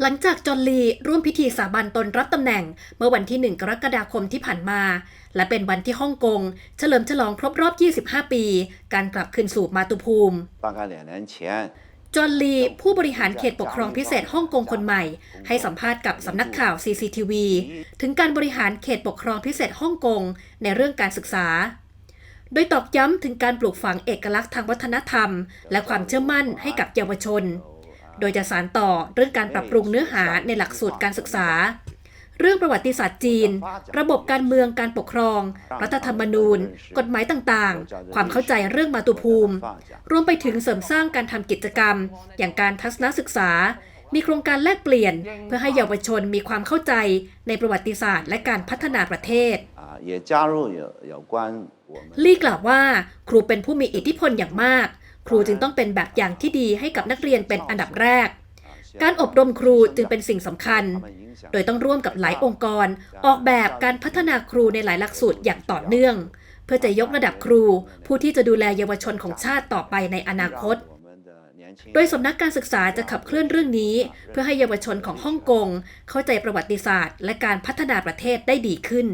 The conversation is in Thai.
หลังจากจอห์นลีร่วมพิธีสาบานตนรับตำแหน่ง เมื่อวันที่ 1 กรกฎาคมที่ผ่านมา และเป็นวันที่ฮ่องกง เฉลิมฉลองครบรอบ 25 ปี การกลับคืนสู่มาตุภูมิจอห์นลีผู้บริหารเขตปกครองพิเศษฮ่องกงคนใหม่ ให้สัมภาษณ์กับสำนักข่าว CCTV ถึงการบริหารเขตปกครองพิเศษฮ่องกงในเรื่องการศึกษา โดยตอกย้ำถึงการปลูกฝังเอกลักษณ์ทางวัฒนธรรม และความเชื่อมั่นให้กับเยาวชน โดยจะสานต่อเรื่องการปรับปรุงเนื้อหาในหลักสูตรการศึกษา เรื่องประวัติศาสตร์จีน ระบบการเมืองการปกครอง รัฐธรรมนูญ กฎหมายต่างๆ ความเข้าใจเรื่องมาตุภูมิ รวมไปถึงเสริมสร้างการทำกิจกรรม อย่างการทัศนศึกษา มีโครงการแลกเปลี่ยน เพื่อให้เยาวชนมีความเข้าใจในประวัติศาสตร์ และการพัฒนาประเทศลี่กล่าวว่าครูเป็นผู้มีอิทธิพลอย่างมาก ครูจึงต้องเป็นแบบอย่างที่ดีให้กับนักเรียนเป็นอันดับแรก การอบรมครูจึงเป็นสิ่งสำคัญ โดยต้องร่วมกับหลายองค์กร ออกแบบการพัฒนาครูในหลายหลักสูตรอย่างต่อเนื่อง เพื่อจะยกระดับครู ผู้ที่จะดูแลเยาวชนของชาติต่อไปในอนาคตโดยสำนักการศึกษาจะขับเคลื่อนเรื่องนี้ เพื่อให้เยาวชนของฮ่องกงเข้าใจประวัติศาสตร์ และการพัฒนาประเทศได้ดีขึ้น